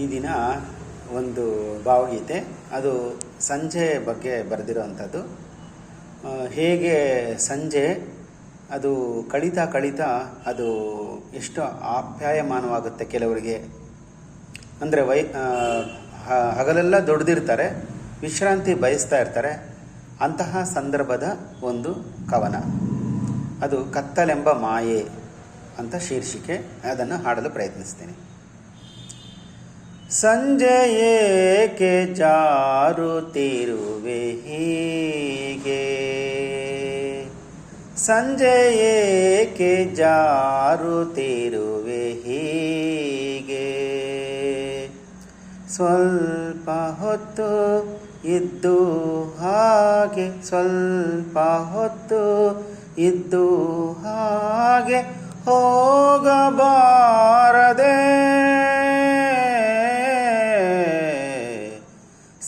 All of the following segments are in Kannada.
ಈ ದಿನ ಒಂದು ಭಾವಗೀತೆ. ಅದು ಸಂಜೆ ಬಗ್ಗೆ ಬರೆದಿರೋವಂಥದ್ದು. ಹೇಗೆ ಸಂಜೆ, ಅದು ಕಳಿತ ಕಳೀತಾ ಅದು ಎಷ್ಟು ಆಪ್ಯಾಯಮಾನವಾಗುತ್ತೆ ಕೆಲವರಿಗೆ. ಅಂದರೆ ವೈ ಹಗಲೆಲ್ಲ ದುಡ್ದಿರ್ತಾರೆ, ವಿಶ್ರಾಂತಿ ಬಯಸ್ತಾ ಇರ್ತಾರೆ. ಅಂತಹ ಸಂದರ್ಭದ ಒಂದು ಕವನ. ಅದು ಕತ್ತಲೆಂಬ ಮಾಯೆ ಅಂತ ಶೀರ್ಷಿಕೆ. ಅದನ್ನು ಹಾಡಲು ಪ್ರಯತ್ನಿಸ್ತೀನಿ. ಸಂಜೆ ಏಕೆ ಜಾರುತ್ತಿರುವೆ ಹೀಗೆ? ಸಂಜೆ ಏಕೆ ಜಾರುತ್ತಿರುವೆ ಹೀಗೆ? ಸ್ವಲ್ಪ ಹೊತ್ತು ಇದ್ದು ಹಾಗೆ, ಸ್ವಲ್ಪ ಹೊತ್ತು ಇದ್ದು ಹಾಗೆ ಹೋಗಬಾರದೆ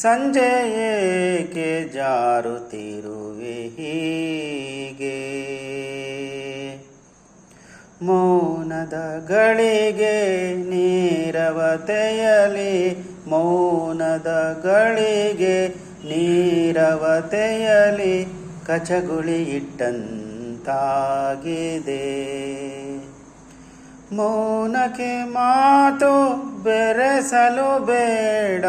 ಸಂಜೆ ಏಕೆ ಜಾರುತ್ತಿರುವೆ ಹೀಗೆ? ಮೌನದ ಗಳಿಗೆ ನೀರವತೆಯಲಿ ಮೌನದ ಗಳಿಗೆ ನೀರವತೆಯಲಿ ಕಚಗುಳಿ ಇಟ್ಟಂತಾಗಿದೆ. ಮೌನಕ್ಕೆ ಮಾತು ಬೆರೆಸಲು ಬೇಡ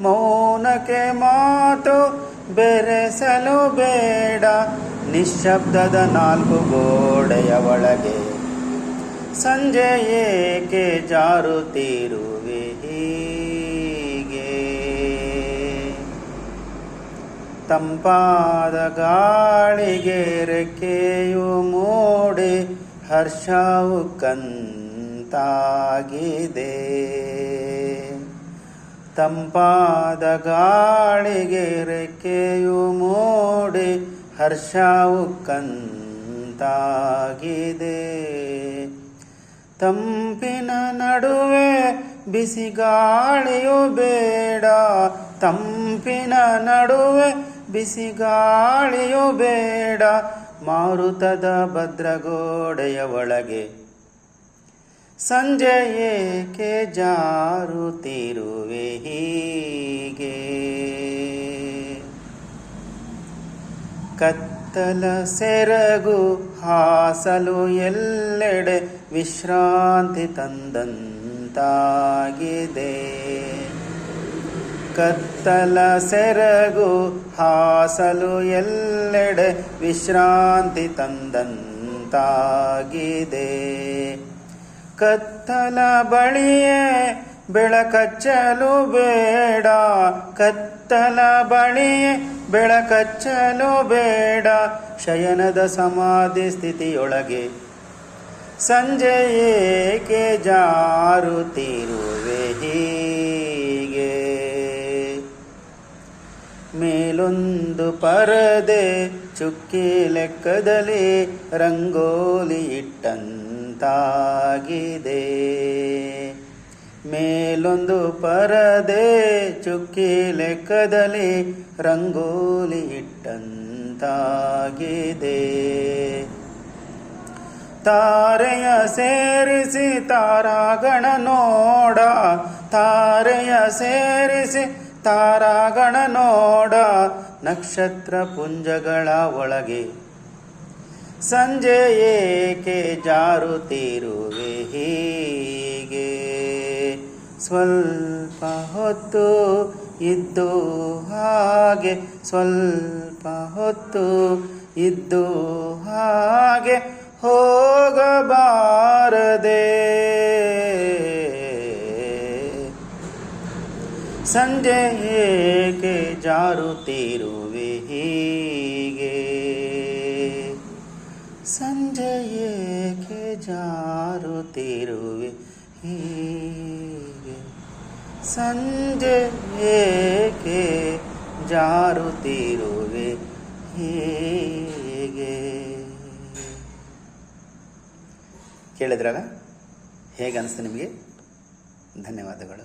ಮೌನಕ್ಕೆ ಮಾತು ಬೆರೆಸಲು ಬೇಡ. ನಿಶ್ಶಬ್ದದ ನಾಲ್ಕು ಗೋಡೆಯ ಒಳಗೆ ಸಂಜೆ ಏಕೆ ಜಾರುತ್ತಿರುವೆ ಹೀಗೆ? ತಂಪಾದ ಗಾಳಿಗೆ ರೆಕ್ಕೆಯು ಮೂಡಿ ಹರ್ಷವು ಕಂತಾಗಿದೆ. ತಂಪಾದ ಗಾಳಿಗೆ ರೆಕ್ಕೆಯು ಮೂಡಿ ಹರ್ಷವು ಕಂತಾಗಿದೆ. ತಂಪಿನ ನಡುವೆ ಬಿಸಿ ಗಾಳಿಯು ಬೇಡ. ತಂಪಿನ ನಡುವೆ ಬಿಸಿ ಗಾಳಿಯು ಬೇಡ. ಮಾರುತದ ಭದ್ರಗೋಡೆಯ ಒಳಗೆ ಸಂಜೆ ಏಕೆ ಜಾರುತ್ತಿರುವೆ ಹೀಗೆ. ಕತ್ತಲ ಸೆರಗು ಹಾಸಲು ಎಲ್ಲೆಡೆ ವಿಶ್ರಾಂತಿ ತಂದಂತಾಗಿದೆ. ಕತ್ತಲ ಸೆರಗು ಹಾಸಲು ಎಲ್ಲೆಡೆ ವಿಶ್ರಾಂತಿ ತಂದಂತಾಗಿದೆ. ಕತ್ತಲ ಬಳಿಯೇ ಬೆಳಕಚ್ಚಲು ಬೇಡ. ಕತ್ತಲ ಬಳಿಯೇ ಬೆಳಕಚ್ಚಲು ಬೇಡ. ಶಯನದ ಸಮಾಧಿ ಸ್ಥಿತಿಯೊಳಗೆ ಸಂಜೆ ಏಕೆ ಜಾರುತ್ತಿರುವೆ ಹೀಗೆ? ಮೇಲೊಂದು ಪರದೆ ಚುಕ್ಕಿ ಲೆಕ್ಕದಲ್ಲಿ ರಂಗೋಲಿ ಇಟ್ಟಂತಾಗಿದೆ. ಮೇಲೊಂದು ಪರದೆ ಚುಕ್ಕಿ ಲೆಕ್ಕದಲ್ಲಿ ರಂಗೋಲಿ ಇಟ್ಟಂತಾಗಿದೆ. ತಾರೆಯ ಸೇರಿಸಿ ತಾರಾಗಣ ನೋಡ, ತಾರೆಯ ಸೇರಿಸಿ ತಾರಾಗಣ ನೋಡ ನಕ್ಷತ್ರ ಪುಂಜಗಳ ಒಳಗೆ. ಸಂಜೆ ಏಕೆ ಜಾರುತ್ತಿರುವೆ ಹೀಗೆ? ಸ್ವಲ್ಪ ಹೊತ್ತು ಇದ್ದು ಹಾಗೆ, ಸ್ವಲ್ಪ ಹೊತ್ತು ಇದ್ದು ಹಾಗೆ ಹೋಗಬಾರದೆ. ಸಂಜೆ ಏಕೆ ಜಾರುತ್ತಿರುವೆ ಹೀಗೆ? ಸಂಜೆ ಏಕೆ ಜಾರುತ್ತಿರುವೆ ಹೀಗೆ? ಸಂಜೆ ಏಕೆ ಜಾರುತ್ತಿರುವೆ ಹೀಗೆ? ಕೇಳಿದ್ರಲ್ಲ? ಹೇಗೆ ಅನಿಸ್ತು ನಿಮಗೆ? ಧನ್ಯವಾದಗಳು.